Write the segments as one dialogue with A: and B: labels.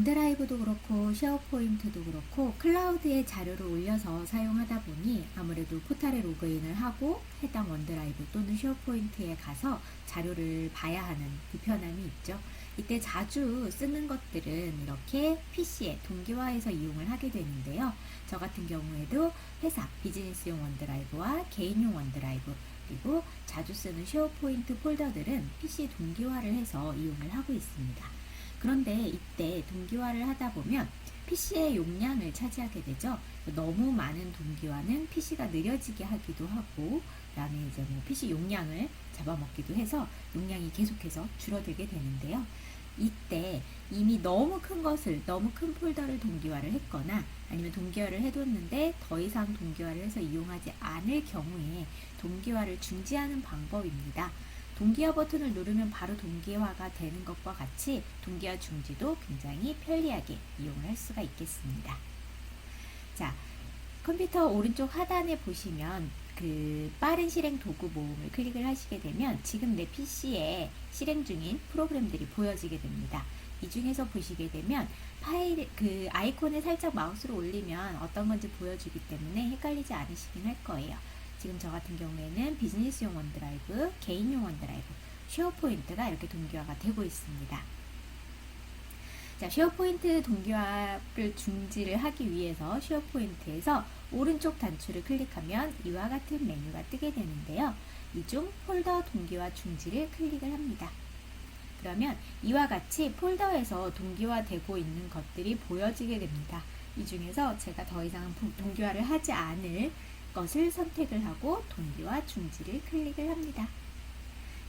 A: 원드라이브도 그렇고 쉐어포인트도 그렇고 클라우드에 자료를 올려서 사용하다 보니 아무래도 포탈에 로그인을 하고 해당 원드라이브 또는 쉐어포인트에 가서 자료를 봐야 하는 불편함이 있죠. 이때 자주 쓰는 것들은 이렇게 PC에 동기화해서 이용을 하게 되는데요. 저 같은 경우에도 회사 비즈니스용 원드라이브와 개인용 원드라이브 그리고 자주 쓰는 쉐어포인트 폴더들은 PC 동기화를 해서 이용을 하고 있습니다. 그런데 이때 동기화를 하다 보면 PC의 용량을 차지하게 되죠. 너무 많은 동기화는 PC가 느려지게 하기도 하고, 그 다음에 이제 뭐 PC 용량을 잡아먹기도 해서 용량이 계속해서 줄어들게 되는데요. 이때 이미 너무 큰 것을 너무 큰 폴더를 동기화를 했거나 아니면 동기화를 해뒀는데 더 이상 동기화를 해서 이용하지 않을 경우에 동기화를 중지하는 방법입니다. 동기화 버튼을 누르면 바로 동기화가 되는 것과 같이 동기화 중지도 굉장히 편리하게 이용을 할 수가 있겠습니다. 자, 컴퓨터 오른쪽 하단에 보시면 그 빠른 실행 도구 모음을 클릭을 하시게 되면 지금 내 PC에 실행 중인 프로그램들이 보여지게 됩니다. 이 중에서 보시게 되면 파일 그 아이콘을 살짝 마우스로 올리면 어떤 건지 보여주기 때문에 헷갈리지 않으시긴 할 거예요. 지금 저 같은 경우에는 비즈니스용 원드라이브, 개인용 원드라이브, 쉐어포인트가 이렇게 동기화가 되고 있습니다. 자, 쉐어포인트 동기화를 중지를 하기 위해서 쉐어포인트에서 오른쪽 단추를 클릭하면 이와 같은 메뉴가 뜨게 되는데요. 이 중 폴더 동기화 중지를 클릭을 합니다. 그러면 이와 같이 폴더에서 동기화되고 있는 것들이 보여지게 됩니다. 이 중에서 제가 더 이상 동기화를 하지 않을 것을 선택을 하고 동기화 중지를 클릭을 합니다.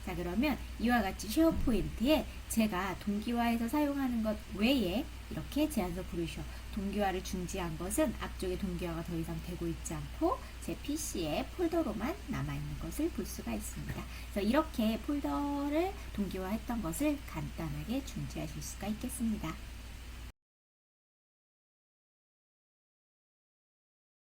A: 자 그러면 이와 같이 쉐어 포인트에 제가 동기화해서 사용하는 것 외에 이렇게 제안서 부르셔 동기화를 중지한 것은 앞쪽에 동기화가 더 이상 되고 있지 않고 제 PC에 폴더로만 남아있는 것을 볼 수가 있습니다. 그래서 이렇게 폴더를 동기화했던 것을 간단하게 중지하실 수가 있겠습니다.